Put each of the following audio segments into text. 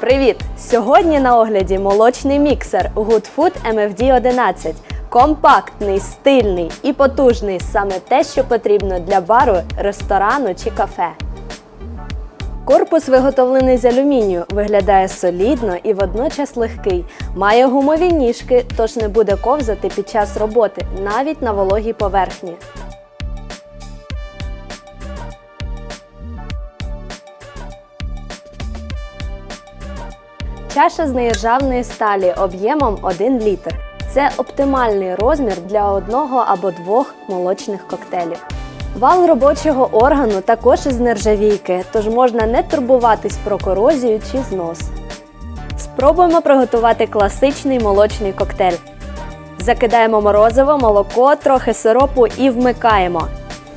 Привіт! Сьогодні на огляді молочний міксер Good Food MFD 11. Компактний, стильний і потужний саме те, що потрібно для бару, ресторану чи кафе. Корпус виготовлений з алюмінію, виглядає солідно і водночас легкий. Має гумові ніжки, тож не буде ковзати під час роботи, навіть на вологій поверхні. Чаша з неіржавної сталі об'ємом 1 літр. Це оптимальний розмір для одного або двох молочних коктейлів. Вал робочого органу також із нержавійки, тож можна не турбуватись про корозію чи знос. Спробуємо приготувати класичний молочний коктейль. Закидаємо морозиво, молоко, трохи сиропу і вмикаємо.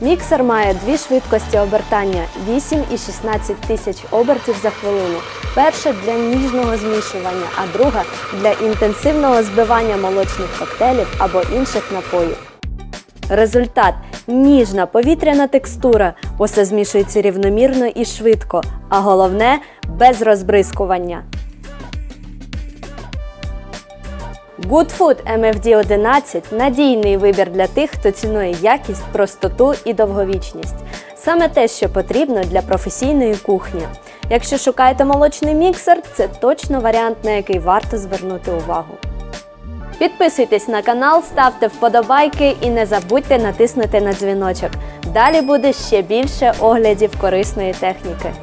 Міксер має дві швидкості обертання 8 і 16 тисяч обертів за хвилину. Перша для ніжного змішування, а друга для інтенсивного збивання молочних коктейлів або інших напоїв. Результат ніжна повітряна текстура. Усе змішується рівномірно і швидко, а головне без розбризкування. Good Food MFD 11 надійний вибір для тих, хто цінує якість, простоту і довговічність. Саме те, що потрібно для професійної кухні. Якщо шукаєте молочний міксер, це точно варіант, на який варто звернути увагу. Підписуйтесь на канал, ставте вподобайки і не забудьте натиснути на дзвіночок. Далі буде ще більше оглядів корисної техніки.